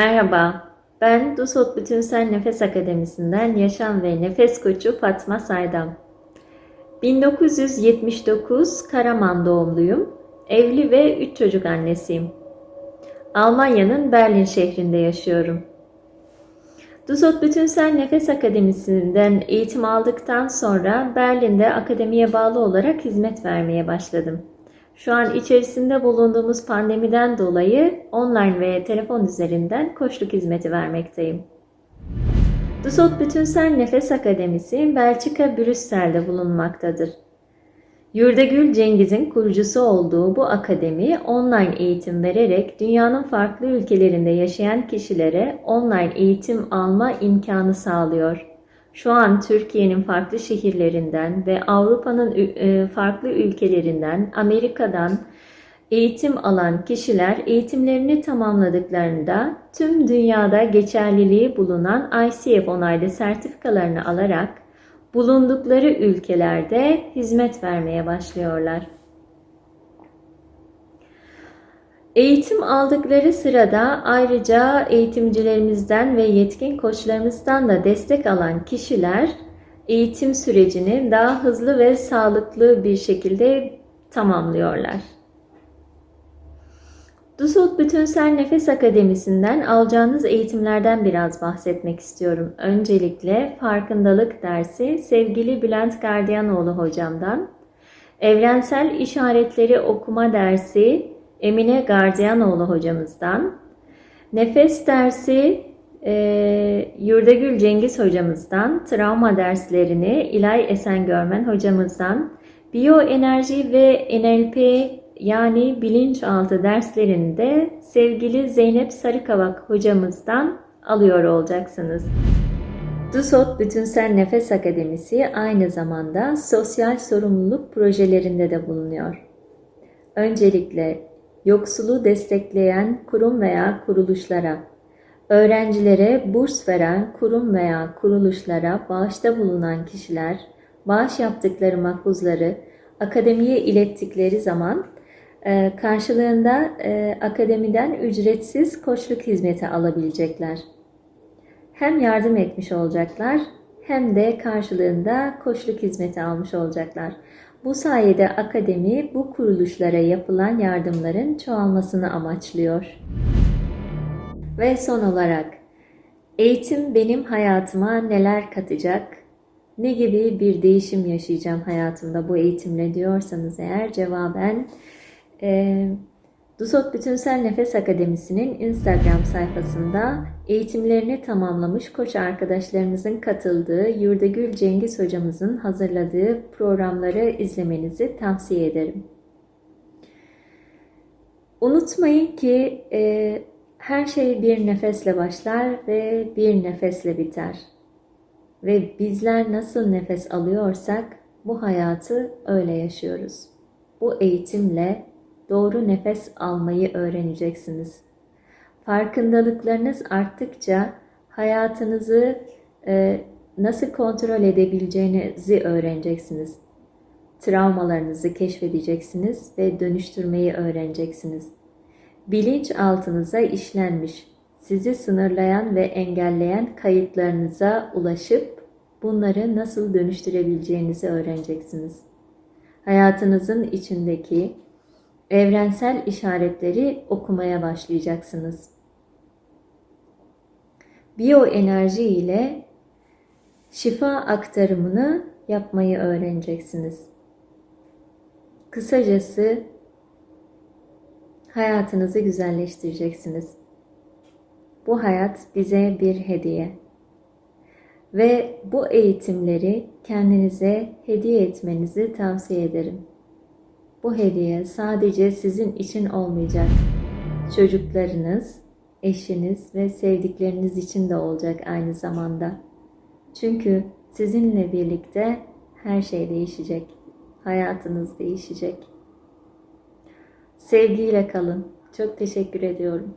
Merhaba, ben Dusot Bütünsel Nefes Akademisi'nden Yaşam ve Nefes Koçu Fatma Saydam. 1979 Karaman doğumluyum. Evli ve 3 çocuk annesiyim. Almanya'nın Berlin şehrinde yaşıyorum. Dusot Bütünsel Nefes Akademisi'nden eğitim aldıktan sonra Berlin'de akademiye bağlı olarak hizmet vermeye başladım. Şu an içerisinde bulunduğumuz pandemiden dolayı online ve telefon üzerinden koçluk hizmeti vermekteyim. Dusot Bütünsel Nefes Akademisi Belçika Brüksel'de bulunmaktadır. Yurdagül Cengiz'in kurucusu olduğu bu akademi online eğitim vererek dünyanın farklı ülkelerinde yaşayan kişilere online eğitim alma imkanı sağlıyor. Şu an Türkiye'nin farklı şehirlerinden ve Avrupa'nın e, farklı ülkelerinden, Amerika'dan eğitim alan kişiler eğitimlerini tamamladıklarında tüm dünyada geçerliliği bulunan ICF onaylı sertifikalarını alarak bulundukları ülkelerde hizmet vermeye başlıyorlar. Eğitim aldıkları sırada ayrıca eğitimcilerimizden ve yetkin koçlarımızdan da destek alan kişiler eğitim sürecini daha hızlı ve sağlıklı bir şekilde tamamlıyorlar. Dusut Bütünsel Nefes Akademisi'nden alacağınız eğitimlerden biraz bahsetmek istiyorum. Öncelikle farkındalık dersi sevgili Bülent Gardiyanoğlu hocamdan, evrensel işaretleri okuma dersi Emine Gardiyanoğlu hocamızdan, nefes dersi e, Yurdagül Cengiz hocamızdan, travma derslerini İlay Esengörmen hocamızdan, biyoenerji ve NLP yani bilinçaltı derslerini de sevgili Zeynep Sarıkavak hocamızdan alıyor olacaksınız. DUSOT Bütünsel Nefes Akademisi aynı zamanda sosyal sorumluluk projelerinde de bulunuyor. Öncelikle yoksulu destekleyen kurum veya kuruluşlara, öğrencilere burs veren kurum veya kuruluşlara bağışta bulunan kişiler, bağış yaptıkları makbuzları akademiye ilettikleri zaman e, karşılığında e, akademiden ücretsiz koçluk hizmeti alabilecekler. Hem yardım etmiş olacaklar hem de karşılığında koçluk hizmeti almış olacaklar. Bu sayede akademi bu kuruluşlara yapılan yardımların çoğalmasını amaçlıyor. Ve son olarak eğitim benim hayatıma neler katacak? Ne gibi bir değişim yaşayacağım hayatımda bu eğitimle diyorsanız eğer cevaben e, Dusot Bütünsel Nefes Akademisi'nin Instagram sayfasında eğitimlerini tamamlamış koç arkadaşlarımızın katıldığı Yurdagül Cengiz hocamızın hazırladığı programları izlemenizi tavsiye ederim. Unutmayın ki e, her şey bir nefesle başlar ve bir nefesle biter. Ve bizler nasıl nefes alıyorsak bu hayatı öyle yaşıyoruz. Bu eğitimle doğru nefes almayı öğreneceksiniz. Farkındalıklarınız arttıkça hayatınızı e, nasıl kontrol edebileceğinizi öğreneceksiniz. Travmalarınızı keşfedeceksiniz ve dönüştürmeyi öğreneceksiniz. Bilinç altınıza işlenmiş, sizi sınırlayan ve engelleyen kayıtlarınıza ulaşıp bunları nasıl dönüştürebileceğinizi öğreneceksiniz. Hayatınızın içindeki evrensel işaretleri okumaya başlayacaksınız. Biyoenerji ile şifa aktarımını yapmayı öğreneceksiniz. Kısacası hayatınızı güzelleştireceksiniz. Bu hayat bize bir hediye. Ve bu eğitimleri kendinize hediye etmenizi tavsiye ederim. Bu hediye sadece sizin için olmayacak. Çocuklarınız, eşiniz ve sevdikleriniz için de olacak aynı zamanda. Çünkü sizinle birlikte her şey değişecek. Hayatınız değişecek. Sevgiyle kalın. Çok teşekkür ediyorum.